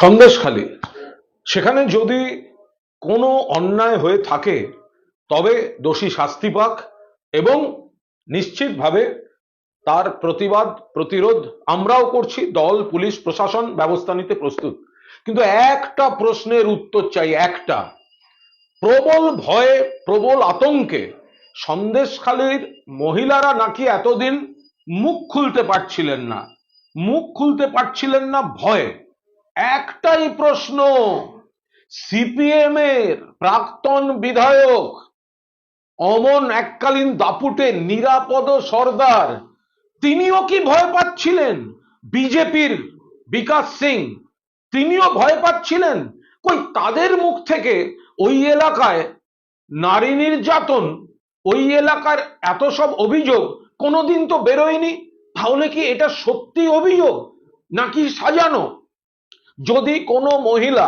সন্দেশখালী সেখানে যদি কোনো অন্যায় হয়ে থাকে, তবে দোষী শাস্তি পাক এবং নিশ্চিতভাবে তার প্রতিবাদ, প্রতিরোধ আমরাও করছি, দল, পুলিশ, প্রশাসন ব্যবস্থা নিতে প্রস্তুত। কিন্তু একটা প্রশ্নের উত্তর চাই, একটা। প্রবল ভয়ে, প্রবল আতঙ্কে সন্দেশখালীর মহিলারা নাকি এতদিন মুখ খুলতে পারছিলেন না। মুখ খুলতে পারছিলেন না ভয়ে। একটাই প্রশ্ন সিপিএম এর প্রাক্তন বিধায়ক অমন এককালীন দাপুটে নিরাপদ সর্দার, তিনিও কি ভয় পাচ্ছিলেন? বিজেপির বিকাশ সিং, তিনিও ভয় পাচ্ছিলেন? কই তাদের মুখ থেকে ওই এলাকায় নারী নির্যাতন, ওই এলাকার এত সব অভিযোগ কোনোদিন তো বেরোয়নি? তাহলে কি এটা সত্যি অভিযোগ নাকি সাজানো? যদি কোনো মহিলা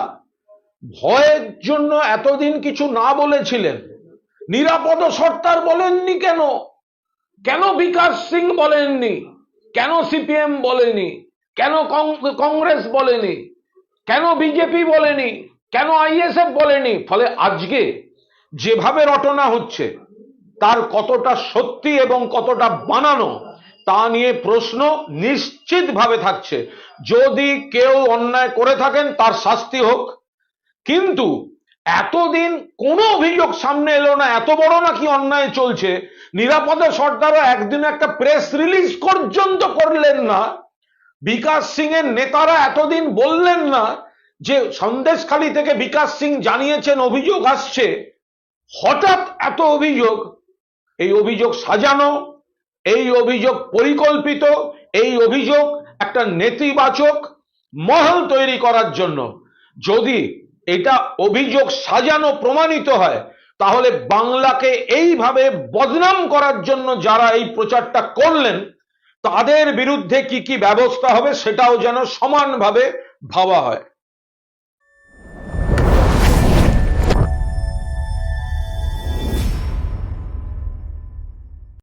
ভয়ের জন্য এতদিন কিছু না বলেছিলেন, নিরাপদ সর্দার বলেননি কেন? কেন বিকাশ সিং বলেননি? কেন সিপিএম বলেনি? কেন কংগ্রেস বলেনি? কেন বিজেপি বলেনি? কেন আইএসএফ বলেনি? ফলে আজকে যেভাবে রটনা হচ্ছে, তার কতটা সত্যি এবং কতটা বানানো তা নিয়ে প্রশ্ন নিশ্চিতভাবে থাকছে। যদি কেউ অন্যায় করে থাকেন, তার শাস্তি হোক। কিন্তু এতদিন কোনো অভিযোগ সামনে এলো না, এত বড় নাকি অন্যায় চলছে। নিরাপদে সর্দারও একদিন একটা প্রেস রিলিজ পর্যন্ত করলেন না। বিকাশ সিং এর নেতারা এতদিন বললেন না যে সন্দেশখালী থেকে বিকাশ সিং জানিয়েছেন, অভিযোগ আসছে। হঠাৎ এত অভিযোগ, এই অভিযোগ সাজানো এই অভিযোগ পরিকল্পিত, এই অভিযোগ একটা নেতিবাচক মহল তৈরি করার জন্য। যদি এটা অভিযোগ সাজানো প্রমাণিত হয়, তাহলে বাংলাকে এইভাবে বদনাম করার জন্য যারা এই প্রচারটা করলেন, তাদের বিরুদ্ধে কি কি ব্যবস্থা হবে সেটাও যেন সমানভাবে ভাবা হয়।